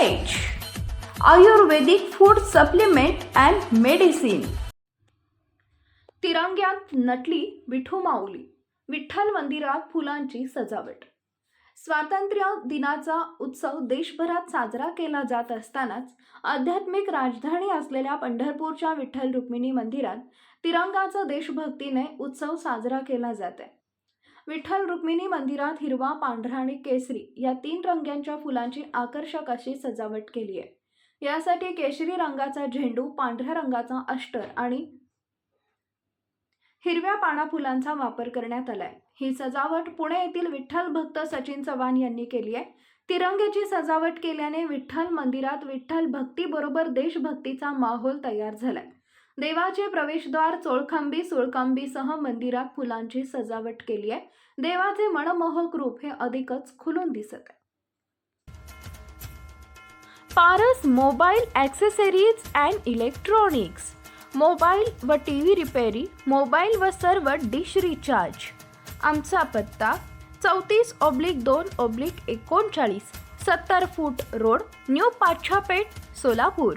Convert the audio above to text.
Ayurvedic food supplement and medicine तिरंग्यात नटली विठू माऊली. विठ्ठल मंदिरात फुलांची सजावट. स्वातंत्र्य दिनाचा उत्सव देशभरात साजरा केला जात असतानाच आध्यात्मिक राजधानी असलेल्या पंढरपूरच्या विठ्ठल रुक्मिणी मंदिरात तिरंगाचा देशभक्तीने उत्सव साजरा केला जात आहे विठ्ठल रुक्मिणी मंदिरात हिरवा पांढरा आणि केसरी या तीन रंगांच्या फुलांची आकर्षक अशी सजावट केली आहे. यासाठी केशरी रंगाचा झेंडू पांढऱ्या रंगाचा अष्टर आणि हिरव्या पाना फुलांचा वापर करण्यात आलाय. ही सजावट पुणे येथील विठ्ठल भक्त सचिन चव्हाण यांनी केली आहे. तिरंग्याची सजावट केल्याने विठ्ठल मंदिरात विठ्ठल भक्तीबरोबर देशभक्तीचा माहोल तयार झालाय. देवाचे प्रवेशद्वार चोळखांबी सोळखांबीसह मंदिरात फुलांची सजावट केली आहे. देवाचे मनमोहक रूप हे अधिकच खुलून दिसत आहे. Paras mobile accessories and electronics. Mobile व टी व्ही रिपेरी मोबाईल व सर्व डिश रिचार्ज. आमचा पत्ता चौतीस ऑब्लिक दोन ऑब्लिक एकोणचाळीस सत्तर foot road new Pachhapeth Solapur.